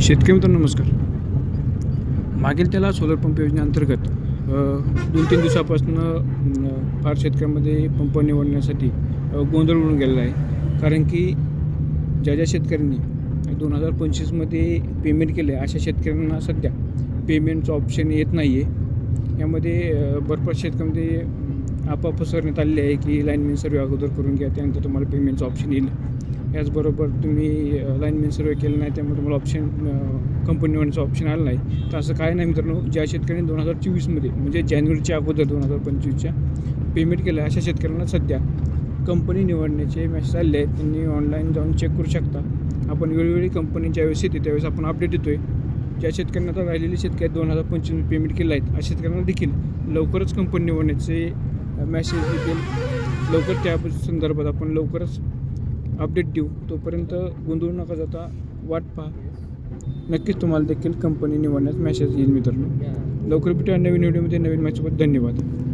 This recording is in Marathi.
शेतकरी मित्रांनो नमस्कार. मागील त्याला सोलर पंप योजनेअंतर्गत दोन तीन दिवसापासून फार शेतकऱ्यांमध्ये पंप निवडण्यासाठी गोंधळ उडून गेलेला आहे. कारण की ज्या ज्या शेतकऱ्यांनी दोन हजार पंचवीसमध्ये पेमेंट केले अशा शेतकऱ्यांना सध्या पेमेंटचं ऑप्शन येत नाही आहे यामध्ये भरपूर शेतकऱ्यांमध्ये आपापसरण्यात आलेले आहे की लाईनमॅन सर्वे अगोदर करून घ्या त्यानंतर तुम्हाला पेमेंटचं ऑप्शन येईल. याचबरोबर तुम्ही लाईनमॅन सर्वे केलं नाही त्यामुळे तुम्हाला ऑप्शन कंपनी निवडण्याचं ऑप्शन आलं नाही. तर असं काय नाही मित्रांनो ज्या शेतकऱ्यांनी दोन हजार चोवीसमध्ये म्हणजे जानेवारीच्या अगोदर दोन हजार पंचवीसच्या पेमेंट केलं अशा शेतकऱ्यांना सध्या कंपनी निवडण्याचे मेसेज आले आहेत. त्यांनी ऑनलाईन जाऊन चेक करू शकता. आपण वेळोवेळी कंपनी ज्यावेळेस येते त्यावेळेस आपण अपडेट देतो आहे ज्या शेतकऱ्यांना आता राहिलेले शेतकरी दोन हजार पंचवीस पेमेंट केलं आहेत अशा शेतकऱ्यांना देखील लवकरच कंपनी निवडण्याचे मेसेज देखील लवकर त्या संदर्भात आपण लवकरच अपडेट देऊ. तोपर्यंत गोंधळू नका जाता. वाट पहा. नक्कीच तुम्हाला देखील कंपनी निवडण्यास मेसेज येईल मित्रांनो. लवकर भेटूया नवीन व्हिडिओमध्ये नवीन मॅचसोबत धन्यवाद.